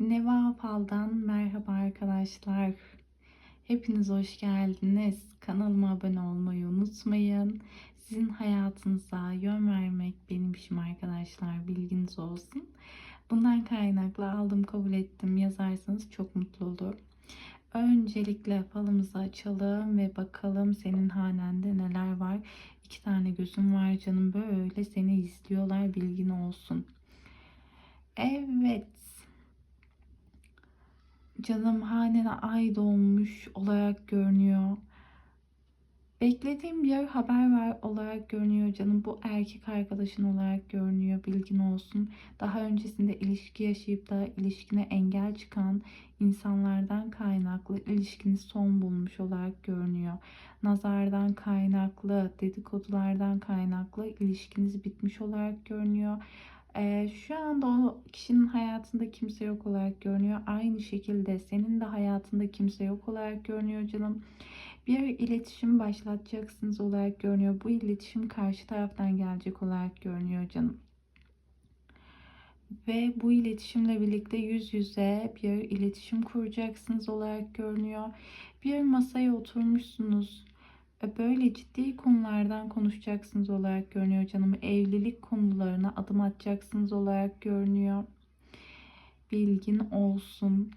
Neva Fal'dan merhaba arkadaşlar. Hepiniz hoş geldiniz. Kanalıma abone olmayı unutmayın. Sizin hayatınıza yön vermek benim işim arkadaşlar. Bilginiz olsun. Bundan kaynaklı aldım kabul ettim yazarsanız çok mutlu olurum. Öncelikle falımızı açalım ve bakalım senin hanende neler var. İki tane gözüm var canım böyle seni izliyorlar bilgin olsun. Evet Canım hanene ay doğmuş olarak görünüyor. Beklediğim bir haber var olarak görünüyor canım. Bu erkek arkadaşın olarak görünüyor. Bilgin olsun. Daha öncesinde ilişki yaşayıp da ilişkine engel çıkan insanlardan kaynaklı ilişkini son bulmuş olarak görünüyor. Nazardan kaynaklı, dedikodulardan kaynaklı ilişkiniz bitmiş olarak görünüyor. Ee, şu anda o kişinin hayatında kimse yok olarak görünüyor. Aynı şekilde senin de hayatında kimse yok olarak görünüyor canım. Bir iletişim başlatacaksınız olarak görünüyor. Bu iletişim karşı taraftan gelecek olarak görünüyor canım. Ve bu iletişimle birlikte yüz yüze bir iletişim kuracaksınız olarak görünüyor. Bir masaya oturmuşsunuz böyle ciddi konulardan konuşacaksınız olarak görünüyor canım. Evlilik konularına adım atacaksınız olarak görünüyor. Bilgin olsun.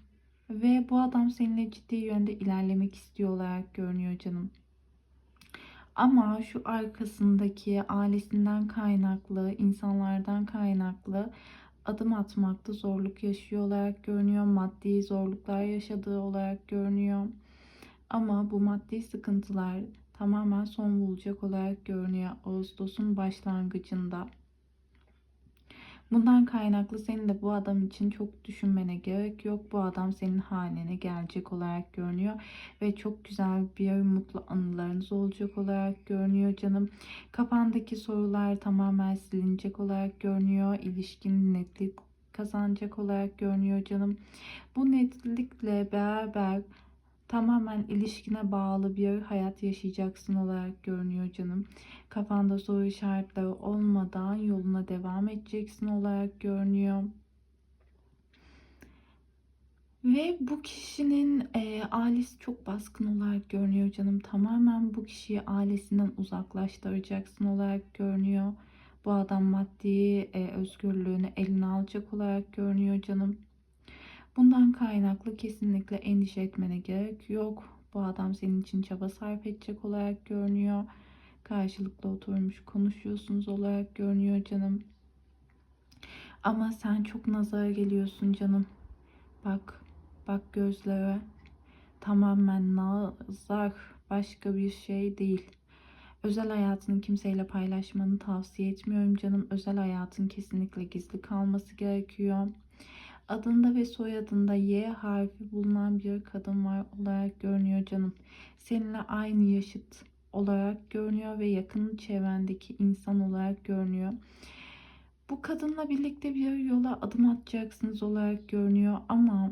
Ve bu adam seninle ciddi yönde ilerlemek istiyor olarak görünüyor canım. Ama şu arkasındaki ailesinden kaynaklı, insanlardan kaynaklı adım atmakta zorluk yaşıyor olarak görünüyor. Maddi zorluklar yaşadığı olarak görünüyor. Ama bu maddi sıkıntılar tamamen son bulacak olarak görünüyor Ağustos'un başlangıcında. Bundan kaynaklı senin de bu adam için çok düşünmene gerek yok. Bu adam senin haline gelecek olarak görünüyor. Ve çok güzel bir mutlu anılarınız olacak olarak görünüyor canım. Kafandaki sorular tamamen silinecek olarak görünüyor. İlişkin netlik kazanacak olarak görünüyor canım. Bu netlikle beraber tamamen ilişkine bağlı bir hayat yaşayacaksın olarak görünüyor canım. Kafanda soru işaretleri olmadan yoluna devam edeceksin olarak görünüyor. Ve bu kişinin e, ailesi çok baskın olarak görünüyor canım. Tamamen bu kişiyi ailesinden uzaklaştıracaksın olarak görünüyor. Bu adam maddi e, özgürlüğünü eline alacak olarak görünüyor canım. Bundan kaynaklı kesinlikle endişe etmene gerek yok. Bu adam senin için çaba sarf edecek olarak görünüyor. Karşılıklı oturmuş konuşuyorsunuz olarak görünüyor canım. Ama sen çok nazara geliyorsun canım. Bak, bak gözlere. Tamamen nazar, başka bir şey değil. Özel hayatını kimseyle paylaşmanı tavsiye etmiyorum canım. Özel hayatın kesinlikle gizli kalması gerekiyor. Adında ve soyadında Y harfi bulunan bir kadın var olarak görünüyor canım. Seninle aynı yaşıt olarak görünüyor ve yakın çevrendeki insan olarak görünüyor. Bu kadınla birlikte bir yola adım atacaksınız olarak görünüyor ama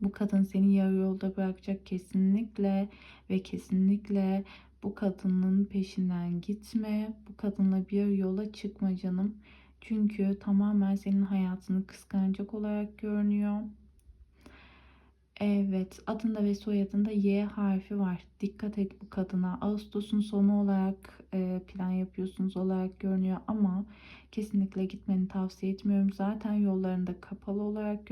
bu kadın seni yarı yolda bırakacak kesinlikle ve kesinlikle bu kadının peşinden gitme. Bu kadınla bir yola çıkma canım. Çünkü tamamen senin hayatını kıskanacak olarak görünüyor. Evet, adında ve soyadında Y harfi var. Dikkat et bu kadına. Ağustos'un sonu olarak e, plan yapıyorsunuz olarak görünüyor ama kesinlikle gitmeni tavsiye etmiyorum. Zaten yollarında kapalı olarak görünüyor.